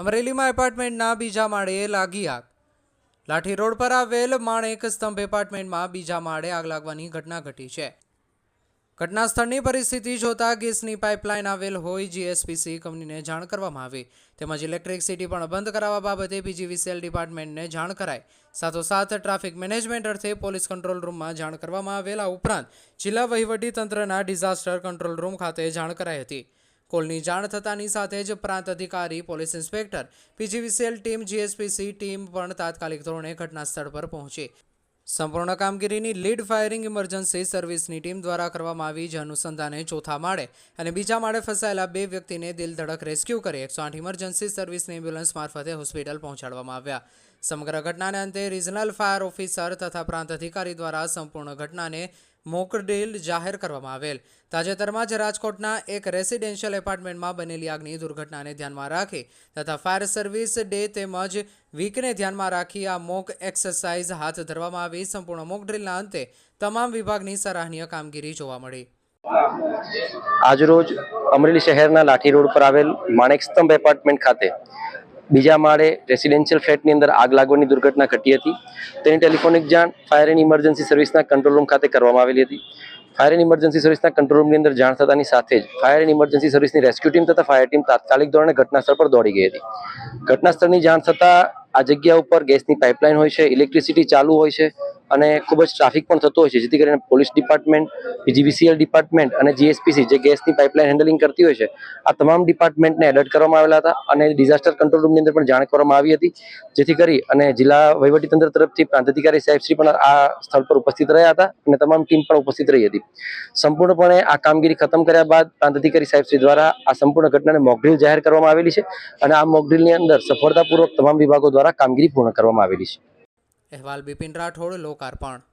અમરેલીમાં એપાર્ટમેન્ટના બીજા માળે લાગી આગ. લાઠી રોડ પર આવેલ માણેક સ્તંભ એપાર્ટમેન્ટમાં બીજા માળે આગ લાગવાની ઘટના ઘટી છે. ઘટના સ્થળની પરિસ્થિતિ જોતા ગેસની પાઇપલાઇન આવેલ હોય જીએસપીસી કંપનીને જાણ કરવામાં આવી. તેમજ ઇલેક્ટ્રિકસિટી પણ બંધ કરાવવા બાબતે પીજીવીસીએલ ડિપાર્ટમેન્ટને જાણ કરાઈ. સાથોસાથ ટ્રાફિક મેનેજમેન્ટ અર્થે પોલીસ કંટ્રોલ રૂમમાં જાણ કરવામાં આવેલા ઉપરાંત જિલ્લા વહીવટી તંત્રના ડિઝાસ્ટર કંટ્રોલ રૂમ ખાતે જાણ કરાઈ હતી. કોલની જાણ થતાની સાથે જ પ્રાંત અધિકારી, police inspector, PGVCL team, GSPC team પણ તાત્કાલિક ધોરણે ઘટના સ્થળ પર પહોંચી. સંપૂર્ણ કામગીરીની લીડ ફાયરિંગ ઇમરજન્સી સર્વિસની ટીમ દ્વારા કરવામાં આવી જે અનુસંધાને ચોથા માળે અને બીજા માળે ફસાયેલા બે વ્યક્તિને દિલધડક રેસ્ક્યુ કરી એકસો આઠ ઇમરજન્સી સર્વિસની એમ્બ્યુલન્સ મારફતે હોસ્પિટલ પહોંચાડવામાં આવ્યા. સમગ્ર ઘટનાને અંતે રિજનલ ફાયર ઓફિસર તથા પ્રાંત અધિકારી દ્વારા સંપૂર્ણ ઘટનાને મોકડ્રીલ જાહેર કરવામાં આવેલ. તાજેતરમાં જ રાજકોટના એક રેસિડેન્શિયલ એપાર્ટમેન્ટમાં બનેલી આગની દુર્ઘટનાને ધ્યાનમાં રાખી તથા ફાયર સર્વિસ ડે તેમજ વીકને ધ્યાનમાં રાખી આ મોક એક્સરસાઇઝ હાથ ધરવામાં આવી. સંપૂર્ણ મોક ડ્રીલના અંતે તમામ વિભાગની સરાહનીય કામગીરી જોવા મળી. આજરોજ અમરેલી શહેરના લાઠી રોડ પર આવેલ માણેક સ્તંભ એપાર્ટમેન્ટ ખાતે બીજા માળે રેસિડેન્શિયલ ફ્લેટની અંદર આગ લાગવાની દુર્ઘટના ઘટી હતી. તેની ટેલિફોનિક જાણ ફાયર એન્ડ ઇમરજન્સી સર્વિસના કંટ્રોલ રૂમ ખાતે કરવામાં આવેલી હતી. ફાયર એન્ડ ઇમરજન્સી સર્વિસના કંટ્રોલ રૂમની અંદર જાણ થતાની સાથે જ ફાયર એન્ડ ઇમરજન્સી સર્વિસની રેસ્ક્યુ ટીમ તથા ફાયર ટીમ તાત્કાલિક ધોરણે ઘટના સ્થળ પર દોડી ગઈ હતી. ઘટનાસ્થળની જાણ થતાં આ જગ્યા ઉપર ગેસની પાઇપલાઇન હોય છે ઇલેક્ટ્રિસિટી ચાલુ હોય છે અને ખૂબ જ ટ્રાફિક પણ થતો હોય છે. જેથી કરીને પોલીસ ડિપાર્ટમેન્ટ પીજીવીસીએલ ડિપાર્ટમેન્ટ અને જીએસપીસી જે ગેસની પાઇપલાઇન હેન્ડલિંગ કરતી હોય છે, આ તમામ ડિપાર્ટમેન્ટને એલર્ટ કરવામાં આવેલા હતા અને ડિઝાસ્ટર કંટ્રોલ રૂમની અંદર પણ જાણ કરવામાં આવી હતી. જેથી કરી અને જિલ્લા વહીવટીતંત્ર તરફથી પ્રાંત અધિકારી સાહેબશ્રી પણ આ સ્થળ પર ઉપસ્થિત રહ્યા હતા અને તમામ ટીમ પણ ઉપસ્થિત રહી હતી. સંપૂર્ણપણે આ કામગીરી ખતમ કર્યા બાદ પ્રાંત અધિકારી સાહેબશ્રી દ્વારા આ સંપૂર્ણ ઘટનાને મોકડ્રીલ જાહેર કરવામાં આવેલી છે અને આ મોકડ્રીલની અંદર સફળતાપૂર્વક તમામ વિભાગો દ્વારા કામગીરી પૂર્ણ કરવામાં આવેલી છે. અહેવાલ બિપિન રાઠોડ લોકાર્પણ